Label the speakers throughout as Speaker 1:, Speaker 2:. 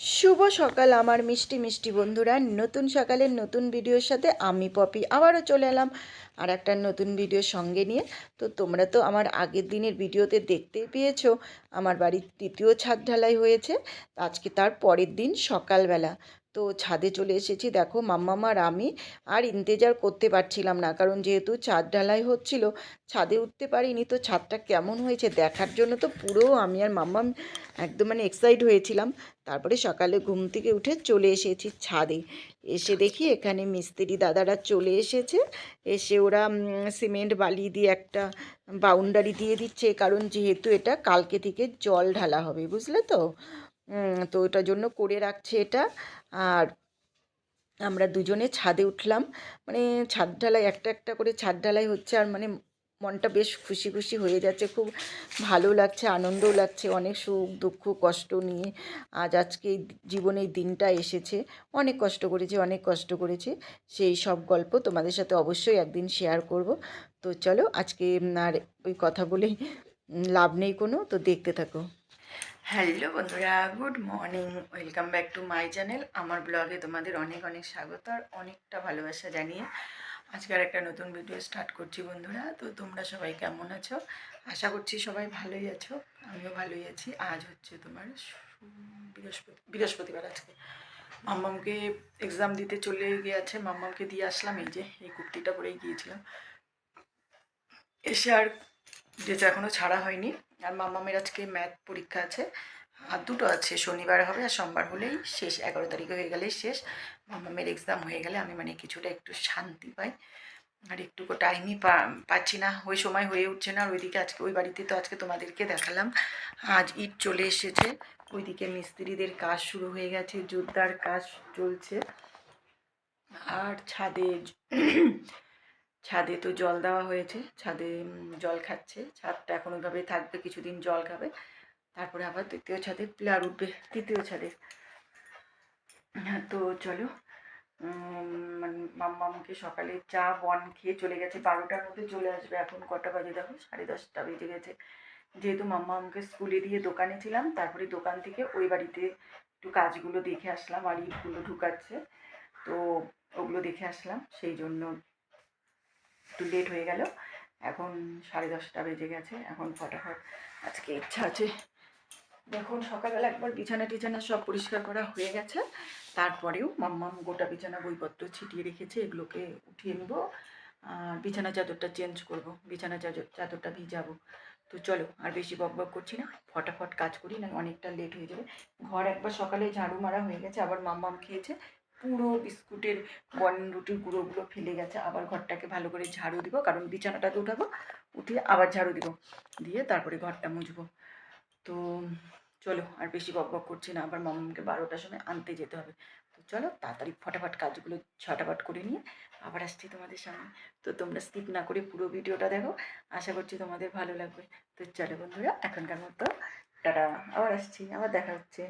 Speaker 1: শুভ সকাল, আমার মিষ্টি মিষ্টি বন্ধুরা। নতুন সকালের নতুন ভিডিওর সাথে আমি পপি আবারও চলে এলাম আর একটা নতুন ভিডিও সঙ্গে নিয়ে। তো তোমরা তো আমার আগের দিনের ভিডিওতে দেখতেই পেয়েছ, আমার বাড়ির তৃতীয় ছাদ ঢালাই হয়েছে। আজকে তার পরের দিন সকালবেলা। তো ছাদে চলে এসেছি। দেখো মাম্মাম আর আমি আর ইন্তেজার করতে পারছিলাম না, কারণ যেহেতু ছাদ ঢালাই হচ্ছিল, ছাদে উঠতে পারিনি, তো ছাদটা কেমন হয়েছে দেখার জন্য তো পুরো আমি আর মাম্মাম একদম মানে এক্সাইট হয়েছিলাম। তারপরে সকালে ঘুম থেকে উঠে চলে এসেছি ছাদে। এসে দেখি এখানে মিস্ত্রি দাদারা চলে এসেছে। এসে ওরা সিমেন্ট, বালি দিয়ে একটা বাউন্ডারি দিয়ে দিচ্ছে, কারণ যেহেতু এটা কালকে থেকে জল ঢালা হবে, বুঝলে তো? তো ওটার জন্য করে রাখছে এটা। আর আমরা দুজনে ছাদে উঠলাম। মানে ছাদ ঢালাই, একটা একটা করে ছাদ ঢালাই হচ্ছে আর মানে মনটা বেশ খুশি খুশি হয়ে যাচ্ছে। খুব ভালো লাগছে, আনন্দও লাগছে, অনেক সুখ, দুঃখ, কষ্ট নিয়ে। আজ আজকে জীবনে দিনটা এসেছে। অনেক কষ্ট করেছি, অনেক কষ্ট করেছি। সেই সব গল্প তোমাদের সাথে অবশ্যই একদিন শেয়ার করব। তো চলো আজকে আর ওই কথা বলে লাভ নেই কোনো। তো দেখতে থাকো। হ্যালো বন্ধুরা, good morning. Welcome back to my channel. আমার ব্লগে তোমাদের অনেক অনেক স্বাগত আর অনেকটা ভালোবাসা জানিয়ে আজকে আর একটা নতুন ভিডিও স্টার্ট করছি বন্ধুরা। তো তোমরা সবাই কেমন আছো? আশা করছি সবাই ভালোই আছো, আমিও ভালোই আছি। আজ হচ্ছে তোমার বৃহস্পতি, বৃহস্পতিবার আজকে। মাম্মামকে এক্সাম দিতে চলে গিয়েছে। মাম্মামকে দিয়ে আসলাম, এই যে, এই কুর্তিটা পরেই গিয়েছিলাম। এসে আর ড্রেস এখনও ছাড়া হয়নি। আর মাম্মামের আজকে ম্যাথ পরীক্ষা আছে। আর দুটো আছে, শনিবার হবে আর সোমবার হলেই শেষ, এগারো তারিখে হয়ে গেলেই শেষ। মাম্মামের এক্সাম হয়ে গেলে আমি মানে কিছুটা একটু শান্তি পাই। আর একটুকু টাইমই পাচ্ছি না, ওই সময় হয়ে উঠছে না। আর ওইদিকে আজকে, ওই বাড়িতে তো আজকে তোমাদেরকে দেখালাম। আজ ইট চলে এসেছে। ওইদিকে মিস্ত্রিদের কাজ শুরু হয়ে গেছে, জোরদার কাজ চলছে। আর ছাদে ছাদে তো জল দেওয়া হয়েছে, ছাদে জল খাচ্ছে, ছাদটা এখন ওইভাবেই থাকবে, কিছুদিন জল খাবে, তারপরে আবার দ্বিতীয় ছাদে প্লেয়ার উঠবে, তৃতীয় ছাদে। তো চলো মাম্মামকে সকালে চা, বন খেয়ে চলে গেছে, বারোটার মধ্যে চলে আসবে এখন, কটা বাজে দেখো, সাড়ে দশটা বেজে গেছে। যেহেতু মাম্মা মাম্মামকে স্কুলে দিয়ে দোকানে ছিলাম, তারপরে দোকান থেকে ওই বাড়িতে একটু কাজগুলো দেখে আসলাম, আর ইটগুলো ঢুকাচ্ছে, তো ওগুলো দেখে আসলাম, সেই জন্য একটু লেট হয়ে গেল। এখন সাড়ে দশটা বেজে গেছে। এখন ফটাফট আজকে ইচ্ছা আছে। দেখুন, সকালবেলা একবার বিছানা টিছানা সব পরিষ্কার করা হয়ে গেছে। তারপরেও মাম্মাম গোটা বিছানা বইপত্র ছিটিয়ে রেখেছে। এগুলোকে উঠিয়ে নেব। আর বিছানা চাদরটা চেঞ্জ করব। বিছানা চাদর, চাদরটা ভিজাবো। তো চলো, আর বেশি বক বক করছি না। ফটাফট কাজ করি, না অনেকটা লেট হয়ে যাবে। ঘর একবার সকালে ঝাড়ু মারা হয়ে গেছে। আবার মাম্মাম খেয়েছে। পুরো বিস্কুটের বন রুটির গুঁড়োগুলো ফেলে গেছে। আবার ঘরটাকে ভালো করে ঝাড়ু দিব, কারণ বিছানাটাকে উঠাবো, উঠিয়ে আবার ঝাড়ু দিব। দিয়ে তারপরে ঘরটা মুছবো। তো চলো, আর বেশি বক বক করছি না, আবার মামাকে বারোটার সময় আনতে যেতে হবে। তো চলো, তাড়াতাড়ি ফটাফট কাজগুলো ছটাফট করে নিয়ে আবার আসছি তোমাদের সামনে। তো তোমরা স্কিপ না করে পুরো ভিডিওটা দেখো, আশা করছি তোমাদের ভালো লাগবে। তো চলো বন্ধুরা, এখনকার মতো টাটা, আবার আসছি, আবার দেখা হচ্ছে।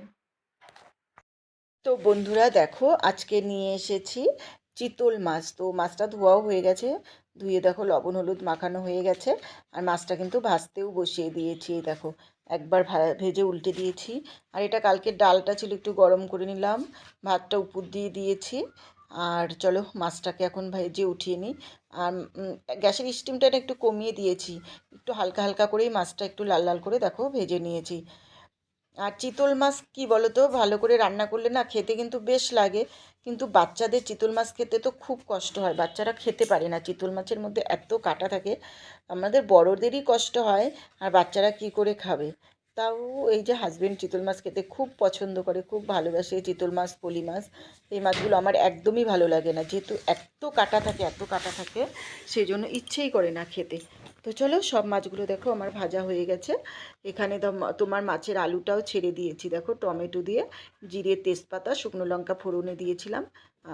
Speaker 1: তো বন্ধুরা দেখো, আজকে নিয়ে এসেছি চিতল মাছ। তো মাছটা ধোয়াও হয়ে গেছে। ধুয়ে দেখো লবণ, হলুদ মাখানো হয়ে গেছে। আর মাছটা কিন্তু ভাজতেও বসিয়ে দিয়েছি দেখো। একবার ভেজে উল্টে দিয়েছি। আর এটা কালকে ডালটা ছিল, একটু গরম করে নিলাম। ভাতটা উপর দিয়ে দিয়েছি। আর চলো মাছটাকে এখন ভেজে উঠিয়ে নিই। আর গ্যাসের স্টিমটা একটু কমিয়ে দিয়েছি। একটু হালকা হালকা করেই মাছটা একটু লাল লাল করে দেখো ভেজে নিয়েছি। আর চিতল মাছ কি বলো তো ভালো করে রান্না করলে না খেতে কিন্তু বেশ লাগে। কিন্তু বাচ্চাদের চিতল মাছ খেতে তো খুব কষ্ট হয়। বাচ্চারা খেতে পারে না। চিতল মাছের মধ্যে এত কাটা থাকে, আমাদের বড়দেরই কষ্ট হয় আর বাচ্চারা কি করে খাবে? তাও এই যে হাজবেন্ড চিতল মাছ খেতে খুব পছন্দ করে, খুব ভালোবাসে চিতল মাছ, পলি মাছ, এই মাছগুলো আমার একদমই ভালো লাগে না। যেহেতু এত কাটা থাকে, এত কাটা থাকে সেই জন্য ইচ্ছেই করে না খেতে। তো চলো সব মাছগুলো দেখো, আমার ভাজা হয়ে গেছে। এখানে তোমার মাছের আলুটাও ছেড়ে দিয়েছি, দেখো টমেটো দিয়ে, জিরে তেজপাতা, শুকনো লঙ্কা ফোড়নে দিয়েছিলাম।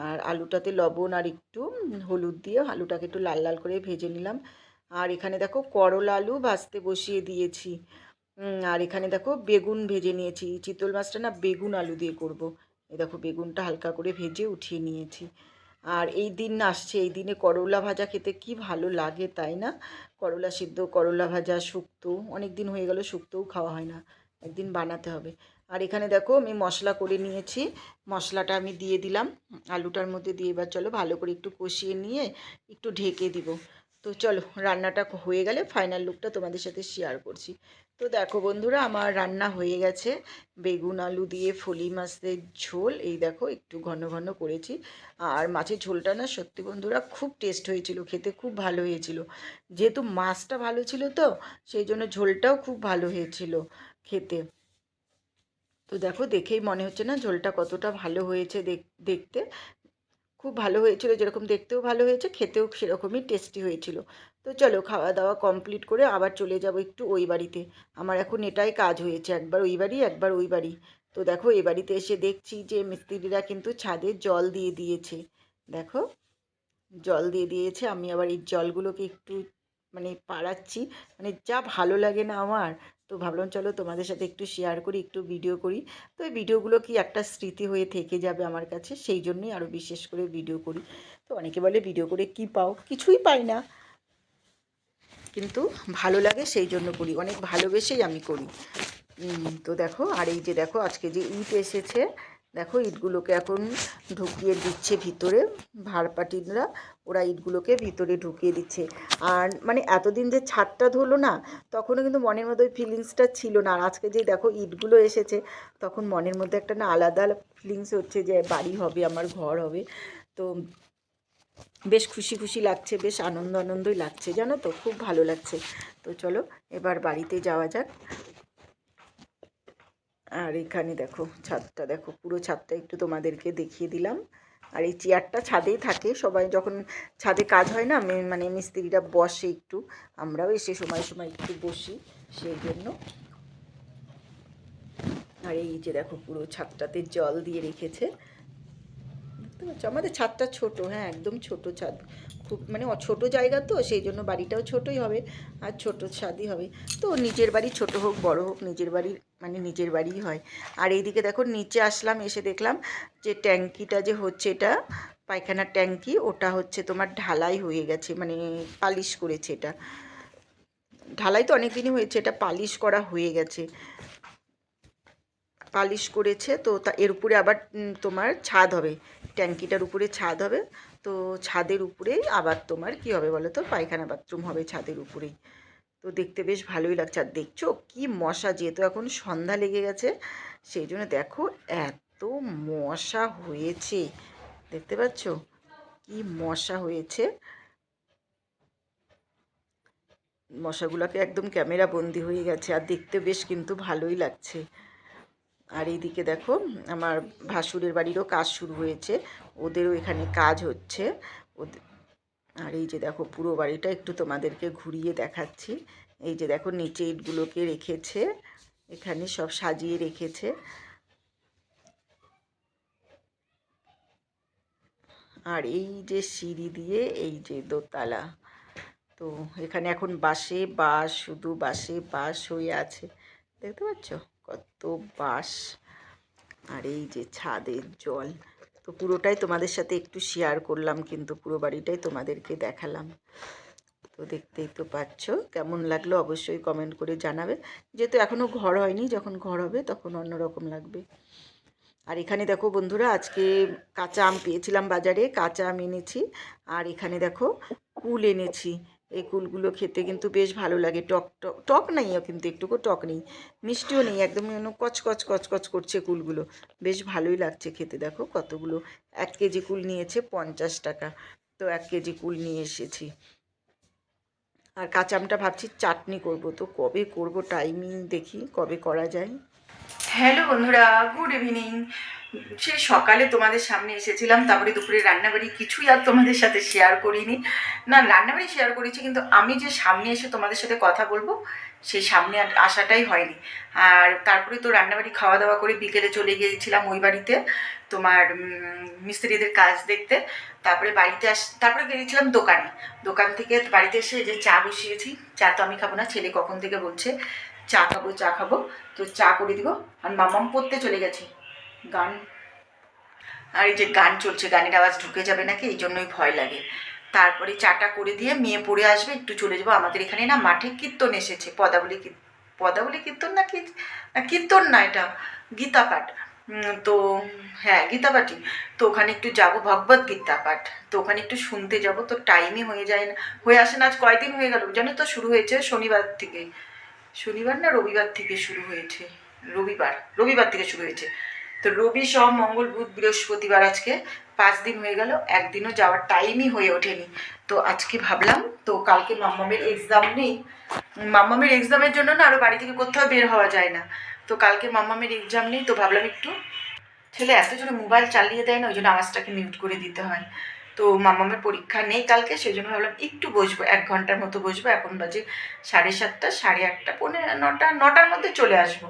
Speaker 1: আর আলুটাতে লবণ আর একটু হলুদ দিয়ে আলুটাকে একটু লাল লাল করে ভেজে নিলাম। আর এখানে দেখো করলা আলু ভাজতে বসিয়ে দিয়েছি। আর এখানে দেখো বেগুন ভেজে নিয়েছি। চিতল মাছটা না বেগুন আলু দিয়ে করব। এই দেখো বেগুনটা হালকা করে ভেজে উঠিয়ে নিয়েছি। আর এই দিন আসছে, এই দিনে করলা ভাজা খেতে কি ভালো লাগে তাই না? করলা সিদ্ধ, করলা ভাজা, শুক্তো, অনেক দিন হয়ে গেল শুক্তোও খাওয়া হয় না, একদিন বানাতে হবে। আর এখানে দেখো আমি মশলা করে নিয়েছি, মশলাটা আমি দিয়ে দিলাম, আলুটার মধ্যে দিয়ে এবার চলো ভালো করে একটু কষিয়ে নিয়ে একটু ঢেকে দিব। তো চলো, রান্নাটা হয়ে গেলে ফাইনাল লুকটা তোমাদের সাথে শেয়ার করছি। তো দেখো বন্ধুরা, আমার রান্না হয়ে গেছে। বেগুন আলু দিয়ে ফলি মাছের ঝোল, এই দেখো একটু ঘন ঘন করেছি। আর মাছের ঝোলটা না সত্যি বন্ধুরা খুব টেস্ট হয়েছিল, খেতে খুব ভালো হয়েছিল। যেহেতু মাছটা ভালো ছিল তো, সেই জন্য ঝোলটাও খুব ভালো হয়েছিল খেতে। তো দেখো দেখেই মনে হচ্ছে না ঝোলটা কতটা ভালো হয়েছে দেখতে। খুব ভালো হয়েছিল, যেরকম দেখতেও ভালো হয়েছে, খেতেও সেরকমই টেস্টি হয়েছিল। তো চলো খাওয়া দাওয়া কমপ্লিট করে আবার চলে যাব একটু ওই বাড়িতে। আমার এখন এটাই কাজ হয়েছে, একবার ওই বাড়ি, একবার ওই বাড়ি। তো দেখো এই বাড়িতে এসে দেখছি যে মিস্ত্রিরা কিন্তু ছাদে জল দিয়ে দিয়েছে। দেখো, জল দিয়ে দিয়েছে, আমি আবার এই জলগুলোকে একটু মানে পাড়াচ্ছি। মানে যা ভালো লাগে না আমার তো ভাবলাম চলো তোমাদের সাথে একটু শেয়ার করি, একটু ভিডিও করি। তো এই ভিডিওগুলো কি একটা স্মৃতি হয়ে থেকে যাবে আমার কাছে? সেই জন্যই আরও বিশেষ করে ভিডিও করি। তো অনেকে বলে ভিডিও করে কি পাও? কিছুই পাই না। কিন্তু ভালো লাগে সেই জন্য করি। অনেক ভালোবেসেই আমি করি। তো দেখো, আর এই যে দেখো, আজকে যে ইট এসেছে দেখো ইটগুলোকে এখন ঢুকিয়ে দিচ্ছে ভিতরে ভাড়পাটিরা ওরা ইটগুলোকে ভিতরে ঢুকিয়ে দিচ্ছে। আর মানে এতদিন যে ছাদটা ধরলো না, তখনও কিন্তু মনের মধ্যে ওই ফিলিংসটা ছিল না। আর আজকে যে দেখো ইটগুলো এসেছে, তখন মনের মধ্যে একটা না আলাদা ফিলিংস হচ্ছে যে বাড়ি হবে, আমার ঘর হবে। তো বেশ খুশি খুশি লাগছে, বেশ আনন্দ আনন্দই লাগছে, জানো তো? খুব ভালো লাগছে। তো চলো, এবার বাড়িতে যাওয়া যাক। আর এখানে দেখো, ছাদটা দেখো, পুরো ছাদটা একটু তোমাদেরকে দেখিয়ে দিলাম। আর এই চেয়ারটা ছাদেই থাকে, সবাই যখন ছাদে কাজ হয় না মানে মিস্ত্রিরা বসে একটু, আমরাও এসে সময় সময় একটু বসি, সেই জন্য। আর এই যে দেখো, পুরো ছাদটাতে জল দিয়ে রেখেছে। দেখতে পাচ্ছ আমাদের ছাদটা ছোট হ্যাঁ একদম ছোট ছাদ। খুব মানে ছোট জায়গা তো, সেই জন্য বাড়িটাও ছোটই হবে আর ছোট ছাদই হবে। তো নিজের বাড়ি ছোট হোক, বড় হোক, নিজের বাড়ি মানে নিজের বাড়িই হয়। আর এইদিকে দেখো, নিচে আসলাম, এসে দেখলাম যে ট্যাঙ্কিটা যে হচ্ছে এটা, পায়খানার ট্যাঙ্কি, ওটা হচ্ছে তোমার ঢালাই হয়ে গেছে মানে পালিশ করেছে এটা। ঢালাই তো অনেক দিনই হয়েছে, এটা পালিশ করা হয়ে গেছে। পালিশ করেছে, তো তা এর উপরে আবার তোমার ছাদ হবে। ট্যাঙ্কিটার উপরে ছাদ হবে। তো ছাদের উপরেই আবার তোমার কি হবে বলো তো? পায়খানা বাথরুম হবে ছাদের উপরেই। তো দেখতে বেশ ভালোই লাগছে। আর দেখছ কি মশা, যেহেতু এখন সন্ধ্যা লেগে গেছে, সেই জন্য দেখো এত মশা হয়েছে। দেখতে পাচ্ছ? কি মশা হয়েছে। মশাগুলোকে একদম ক্যামেরা বন্দি হয়ে গেছে। আর দেখতে বেশ কিন্তু ভালোই লাগছে। আর এইদিকে দেখো, আমার ভাসুরের বাড়িরও কাজ শুরু হয়েছে। ওদেরও এখানে কাজ হচ্ছে। ওদের আর এই যে দেখো, পুরো বাড়িটা একটু তোমাদেরকে ঘুরিয়ে দেখাচ্ছি। এই যে দেখো, নিচে ইটগুলোকে রেখেছে। এখানে সব সাজিয়ে রেখেছে। আর এই যে সিঁড়ি দিয়ে, এই যে দোতলা। তো এখানে এখন বাসে বাস শুধু বাসে বাস হয়ে আছে। দেখতে পাচ্ছ? কত বাস। আর এই যে ছাদের জল, তো পুরোটাই তোমাদের সাথে একটু শেয়ার করলাম, কিন্তু পুরো বাড়িটাই তোমাদেরকে দেখালাম। তো দেখতেই তো পাচ্ছ, কেমন লাগল অবশ্যই কমেন্ট করে জানাবে। যেহেতু এখনও ঘর হয়নি, যখন ঘর হবে তখন অন্যরকম লাগবে। আর এখানে দেখো বন্ধুরা, আজকে কাঁচা আম পেয়েছিলাম বাজারে, কাঁচা আম এনেছি। আর এখানে দেখো, কুল এনেছি। এই কুলগুলো খেতে কিন্তু বেশ ভালো লাগে। টক টক টক নাই কিন্তু একটুকু টক নেই, মিষ্টিও নেই, একদম কচকচ কচকচ করছে কুলগুলো বেশ ভালোই লাগছে খেতে, দেখো কতগুলো। এক কেজি কুল নিয়েছে পঞ্চাশ টাকা, তো এক কেজি কুল নিয়ে এসেছি। আর কাঁচা আমটা ভাবছি চাটনি করব, তো কবে করব টাইমিং দেখি, কবে করা যায়? হ্যালো বন্ধুরা, গুড ইভিনিং। সে সকালে তোমাদের সামনে এসেছিলাম, তারপরে দুপুরে রান্নাবাড়ি কিছুই আর তোমাদের সাথে শেয়ার করিনি। না, রান্নাবাড়ি শেয়ার করেছি, কিন্তু আমি যে সামনে এসে তোমাদের সাথে কথা বলব, সেই সামনে আসাটাই হয়নি। আর তারপরে তো রান্নাবাড়ি খাওয়া দাওয়া করে বিকেলে চলে গিয়েছিলাম ওই বাড়িতে, তোমার মিস্ত্রিদের কাজ দেখতে। তারপরে বাড়িতে আস, তারপরে গিয়েছিলাম দোকানে। দোকান থেকে বাড়িতে এসে যে চা বসিয়েছি, চা তো আমি খাব না, ছেলে কখন থেকে বলছে, চা খাব চা খাব। তো চা করে দিব, আর মামাম পড়তে চলে গেছে। গান। আর এই যে গান চলছে, গানের আওয়াজ ঢুকে যাবে নাকি, এই জন্যই ভয় লাগে। তারপরে চাটা করে দিয়ে মেয়ে পড়ে আসবে, একটু চলে যাব। আমাদের এখানে না মাঠে কীর্তন এসেছে, পদাবলী পদাবলী কীর্তন না কি কীর্তন না এটা গীতা পাঠ তো হ্যাঁ গীতা পাঠই তো ওখানে একটু যাব, ভগবত গীতা পাঠ। তো ওখানে একটু শুনতে যাব, তো টাইমই হয়ে যায় না। হয়ে আসে না, আজ কয়দিন হয়ে গেল? জানো তো, শুরু হয়েছে শনিবার থেকে। শনিবার না রবিবার থেকে শুরু হয়েছে? রবিবার রবিবার থেকে শুরু হয়েছে। তো রবি সব মঙ্গল বুধ বৃহস্পতিবার আজকে পাঁচ দিন হয়ে গেল, একদিনও যাওয়ার টাইমই হয়ে ওঠেনি। তো আজকে ভাবলাম, তো কালকে মাম্মামের এক্সাম নেই। মাম্মামের এক্সামের জন্য না আরও বাড়ি থেকে কোথাও বের হওয়া যায় না। তো কালকে মাম্মামের এক্সাম নেই, তো ভাবলাম একটু ছেলে এত জোরে মোবাইল চালিয়ে দেয় না, ওই জন্য আওয়াজটাকে মিউট করে দিতে হয়। তো মামামের পরীক্ষা নেই কালকে, সেই জন্য ভাবলাম একটু বসবো, এক ঘণ্টার মতো বসবো, এখন বাজে সাড়ে সাতটা, সাড়ে আটটা পনেরো নটা, নটার মধ্যে চলে আসব।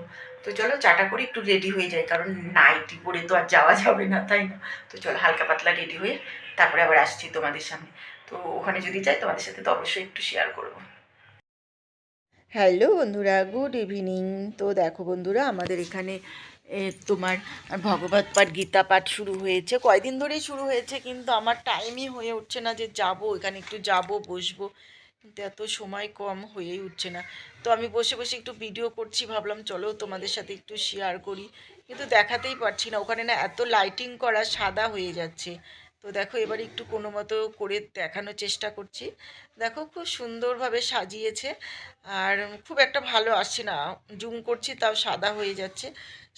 Speaker 1: তো চলো চাটা করে একটু রেডি হয়ে যায় কারণ নাইটি পরে তো আর যাওয়া যাবে না, তাই না? তো চলো হালকা পাতলা রেডি হয়ে তারপরে আবার আসছি তোমাদের সামনে। তো ওখানে যদি যাই তোমাদের সাথে তো অবশ্যই একটু শেয়ার করব। হ্যালো বন্ধুরা গুড ইভিনিং তো দেখো বন্ধুরা, আমাদের এখানে তোমার ভগবত পাঠ, গীতা পাঠ শুরু হয়েছে। কয়দিন ধরেই শুরু হয়েছে, কিন্তু আমার টাইমই হয়ে উঠছে না যে যাব, এখানে একটু যাব, বসবো। কিন্তু এত সময় কম হয়েই উঠছে না। তো আমি বসে বসে একটু ভিডিও করছি, ভাবলাম চলো তোমাদের সাথে একটু শেয়ার করি। কিন্তু দেখাতেই পারছি না, ওখানে না এত লাইটিং করা সাদা হয়ে যাচ্ছে। তো দেখো এবার একটু কোনো মতো করে দেখানোর চেষ্টা করছি। দেখো খুব সুন্দরভাবে সাজিয়েছে, আর খুব একটা ভালো আসছে না। জুম করছি, তাও সাদা হয়ে যাচ্ছে।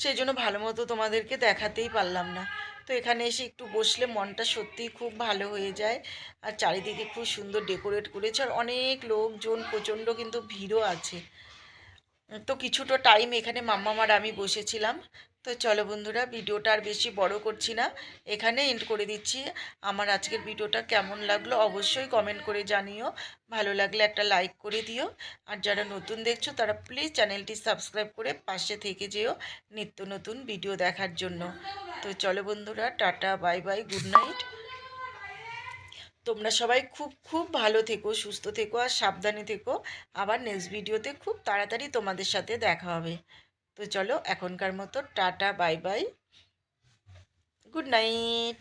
Speaker 1: সেই জন্য ভালো মতো তোমাদেরকে দেখাতেই পারলাম না। তো এখানে এসে একটু বসলে মনটা সত্যিই খুব ভালো হয়ে যায়। আর চারিদিকে খুব সুন্দর ডেকোরেট করেছে আর অনেক লোকজন, প্রচণ্ড কিন্তু ভিড়ও আছে। তো কিছুটা টাইম এখানে মাম্মামার আমি বসেছিলাম। তো চলো বন্ধুরা, ভিডিওটা আর বেশি বড় করছি না। এখানে এন্ড করে দিচ্ছি। আমার আজকের ভিডিওটা কেমন লাগল অবশ্যই কমেন্ট করে জানিও। ভালো লাগলে একটা লাইক করে দিও। আর যারা নতুন দেখছ, তারা প্লিজ চ্যানেলটি সাবস্ক্রাইব করে পাশে থেকে যেও নিত্য নতুন ভিডিও দেখার জন্য। তো চলো বন্ধুরা, tata bye bye good night তোমরা সবাই খুব খুব ভালো থেকো, সুস্থ থেকো আর সাবধানে থেকো। আবার নেক্সট ভিডিওতে খুব তাড়াতাড়ি তোমাদের সাথে দেখা হবে। তো চলো এখনকার মতো tata bye bye. Good night.